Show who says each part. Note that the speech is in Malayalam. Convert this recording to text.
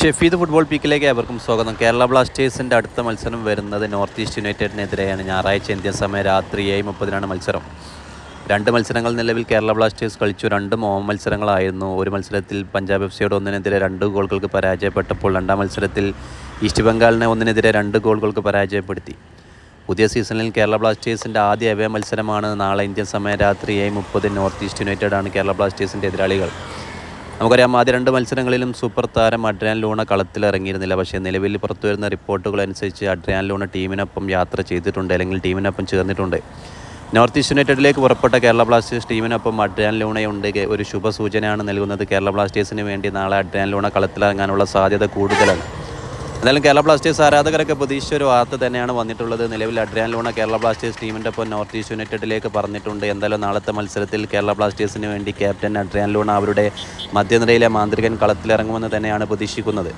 Speaker 1: ഷെഫീദ് ഫുട്ബോൾ പീക്കിലേക്ക് ഏവർക്കും സ്വാഗതം. കേരള ബ്ലാസ്റ്റേഴ്സിന്റെ അടുത്ത മത്സരം വരുന്നത് നോർത്ത് ഈസ്റ്റ് യുണൈറ്റഡിനെതിരെയാണ്. ഞായറാഴ്ച ഇന്ത്യൻ സമയം രാത്രി ഏഴ് മുപ്പതിനാണ് മത്സരം. രണ്ട് മത്സരങ്ങൾ നിലവിൽ കേരള ബ്ലാസ്റ്റേഴ്സ് കളിച്ചു. രണ്ട് ഹോം മത്സരങ്ങളായിരുന്നു. ഒരു മത്സരത്തിൽ പഞ്ചാബ് എഫ് സിയോട് ഒന്നിനെതിരെ രണ്ട് ഗോളുകൾക്ക് പരാജയപ്പെട്ടപ്പോൾ രണ്ടാം മത്സരത്തിൽ ഈസ്റ്റ് ബംഗാളിനെ ഒന്നിനെതിരെ രണ്ട് ഗോളുകൾക്ക് പരാജയപ്പെടുത്തി. പുതിയ സീസണിൽ കേരള ബ്ലാസ്റ്റേഴ്സിന്റെ ആദ്യ അവയ മത്സരമാണ് നാളെ ഇന്ത്യൻ സമയം രാത്രി ഏഴ് മുപ്പത് നോർത്ത് ഈസ്റ്റ് യുണൈറ്റഡാണ് കേരള ബ്ലാസ്റ്റേഴ്സിന്റെ എതിരാളികൾ. നമുക്കറിയാം ആദ്യ രണ്ട് മത്സരങ്ങളിലും സൂപ്പർ താരം അഡ്രിയാൻ ലൂണ കളത്തിലിറങ്ങിയിരുന്നില്ല. പക്ഷേ നിലവിൽ പുറത്തു വരുന്ന റിപ്പോർട്ടുകൾ അനുസരിച്ച് അഡ്രിയാൻ ലൂണ ടീമിനൊപ്പം യാത്ര ചെയ്തിട്ടുണ്ട്. അല്ലെങ്കിൽ ടീമിനൊപ്പം ചേർന്നിട്ടുണ്ട്. നോർത്ത് ഈസ്റ്റ് യുണൈറ്റഡിലേക്ക് പുറപ്പെട്ട കേരള ബ്ലാസ്റ്റേഴ്സ് ടീമിനൊപ്പം അഡ്രിയാൻ ലൂണയുണ്ട്. ഒരു ശുഭസൂചനയാണ് നൽകുന്നത്. കേരള ബ്ലാസ്റ്റേഴ്സിന് വേണ്ടി നാളെ അഡ്രിയാൻ ലൂണ കളത്തിലിറങ്ങാനുള്ള സാധ്യത കൂടുതലാണ്. എന്തായാലും കേരള ബ്ലാസ്റ്റേഴ്സ് ആരാധകരൊക്കെ പ്രതീക്ഷിച്ച ഒരു വാർത്ത തന്നെയാണ് വന്നിട്ടുള്ളത്. നിലവിൽ അഡ്രിയാൻ ലൂണ കേരള ബ്ലാസ്റ്റേഴ്സ് ടീമിന്റെ ഒപ്പം നോർത്ത് ഈസ്റ്റ് യുണൈറ്റഡിലേക്ക് പറഞ്ഞിട്ടുണ്ട്. എന്തായാലും നാളത്തെ മത്സരത്തിൽ കേരള ബ്ലാസ്റ്റേഴ്സിന് വേണ്ടി ക്യാപ്റ്റൻ അഡ്രിയാൻ ലൂണ അവരുടെ മധ്യനിരയിലെ മാന്ത്രികൻ കളത്തിലിറങ്ങുമെന്ന് തന്നെയാണ് പ്രതീക്ഷിക്കുന്നത്.